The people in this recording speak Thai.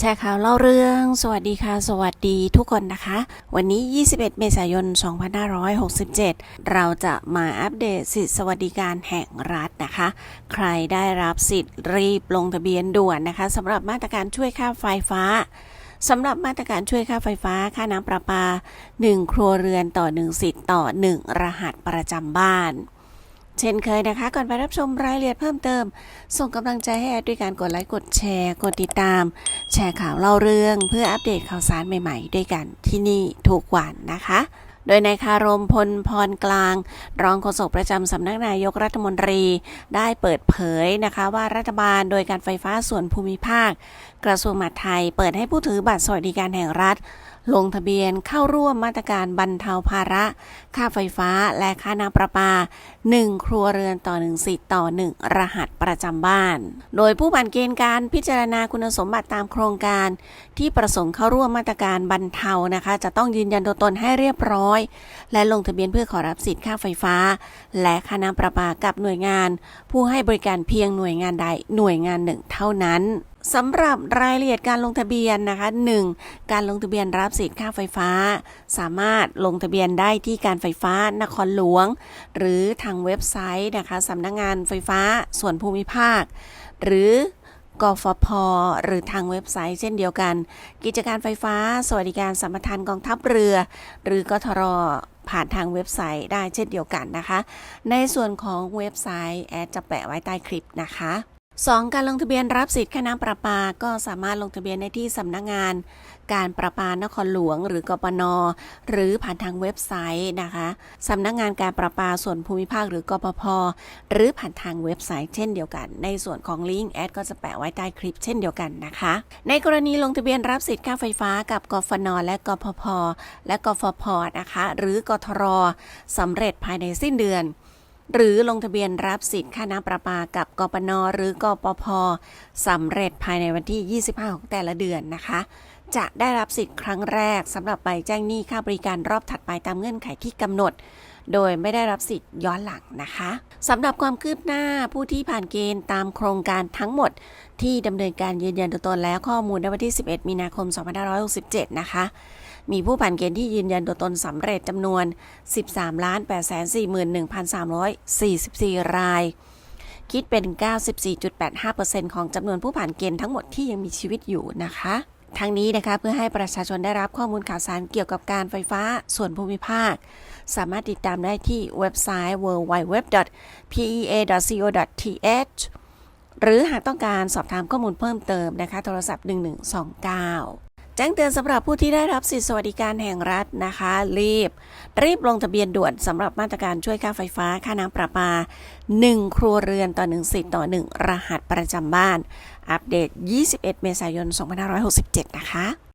แชร์ข่าวเล่าเรื่อง สวัสดีค่ะ สวัสดีทุกคนนะคะ วันนี้ 21 เมษายน 2567 เราจะมาอัปเดตสิทธิสวัสดิการแห่งรัฐนะคะ ใครได้รับสิทธิ์รีบลงทะเบียนด่วนนะคะสำหรับมาตรการช่วยค่าไฟฟ้าสำหรับมาตรการช่วยค่าไฟฟ้า ค่าน้ำประปา 1 ครัวเรือนต่อ 1 สิทธิ์ต่อ 1 รหัสประจำบ้าน เช่นเคยนะคะ ก่อนไปรับชมรายละเอียดเพิ่มเติม ส่งกำลังใจให้แอดด้วยการกดไลค์กดแชร์ กดติดตาม แชร์ข่าวเล่าเรื่อง เพื่ออัปเดตข่าวสารใหม่ๆ ด้วยกันที่นี่ทุกวันนะคะ โดยนายคารมพลพรกลาง รองโฆษกประจำสำนักนายกรัฐมนตรี ได้เปิดเผยนะคะว่ารัฐบาลโดยการไฟฟ้าส่วนภูมิภาค กระทรวงมหาดไทย เปิดให้ผู้ถือบัตรสวัสดิการแห่งรัฐลงทะเบียนเข้าร่วมมาตรการบรรเทาภาระ ค่าไฟฟ้าและค่าน้ำประปา 1 ครัวเรือนต่อ 1 สิทธิ์ต่อ 1 รหัสประจำบ้าน โดยผู้ผ่านเกณฑ์การพิจารณาคุณสมบัติตามโครงการ ที่ประสงค์เข้าร่วมมาตรการบรรเทานะคะ จะต้องยืนยันตัวตนให้เรียบร้อย และลงทะเบียนเพื่อขอรับสิทธิ์ค่าไฟฟ้า และค่าน้ำประปากับหน่วยงาน ผู้ให้บริการเพียงหน่วยงานใดหน่วยงานหนึ่งเท่านั้นสำหรับรายละเอียดการลงทะเบียนนะคะ 1. การลงทะเบียนรับสิทธิ์ค่าไฟฟ้า สามารถลงทะเบียนได้ที่การไฟฟ้านครหลวง หรือทางเว็บไซต์นะคะสำนักงงานไฟฟ้าส่วนภูมิภาค หรือกฟพ หรือทางเว็บไซต์เช่นเดียวกัน กิจการไฟฟ้า สวัสดิการสัมปทานกองทัพเรือ หรือกทรผ่านทางเว็บไซต์ได้เช่นเดียวกันนะคะ ในส่วนของเว็บไซต์แอดจะแปะไว้ใต้คลิปนะคะ 2. การลงทะเบียนรับสิทธิ์ค่าน้ำประปา ก็สามารถลงทะเบียนได้ที่สำนักงาน การประปานครหลวง หรือกปน หรือผ่านทางเว็บไซต์นะคะสำนักงานการประปาส่วนภูมิภาคหรือกปพหรือผ่านทางเว็บไซต์เช่นเดียวกัน ในส่วนของลิงก์แอดก็จะแปะไว้ใต้คลิปเช่นเดียวกันนะคะ ในกรณีลงทะเบียนรับสิทธิ์ค่าไฟฟ้ากับกฟน และกพพและกฟพนะคะ หรือกทรสำเร็จภายในสิ้นเดือน หรือลงทะเบียนรับสิทธิ์ค่าน้ำประปากับกปนหรือกปพสำเร็จภายในวันที่ 25 ของแต่ละเดือนนะคะ จะได้รับสิทธิ์ครั้งแรกสำหรับใบแจ้งหนี้ค่าบริการรอบถัดไปตามเงื่อนไขที่กำหนด โดยไม่ได้รับสิทธิ์ย้อนหลังนะคะสำหรับความคืบหน้าผู้ที่ผ่านเกณฑ์ตามโครงการทั้งหมด ที่ดำเนินการยืนยันตัวตนแล้วข้อมูลในวันที่ 11 มีนาคม 2567 นะคะ มีผู้ผ่านเกณฑ์ที่ยืนยันตัวตนสำเร็จจำนวน 13 841,344 ราย คิดเป็น 94.85%ของจำนวนผู้ผ่านเกณฑ์ทั้งหมดที่ยังมีชีวิตอยู่นะคะทั้งนี้นะคะเพื่อให้ประชาชนได้รับข้อมูลข่าวสารเกี่ยวกับการไฟฟ้าส่วนภูมิภาค สามารถติดตามได้ที่เว็บไซต์ www.pea.co.th หรือหากต้องการสอบถามข้อมูลเพิ่มเติมนะคะ โทรศัพท์ 1129 แจ้งเตือนสำหรับผู้ที่ได้รับสิทธิสวัสดิการแห่งรัฐนะคะ รีบ รีบลงทะเบียนด่วนสำหรับมาตรการช่วยค่าไฟฟ้า ค่าน้ำประปา 1 ครัวเรือนต่อ 1 สิทธิ์ต่อ 1 รหัสประจำบ้าน อัปเดต 21 เมษายน 2567 นะคะ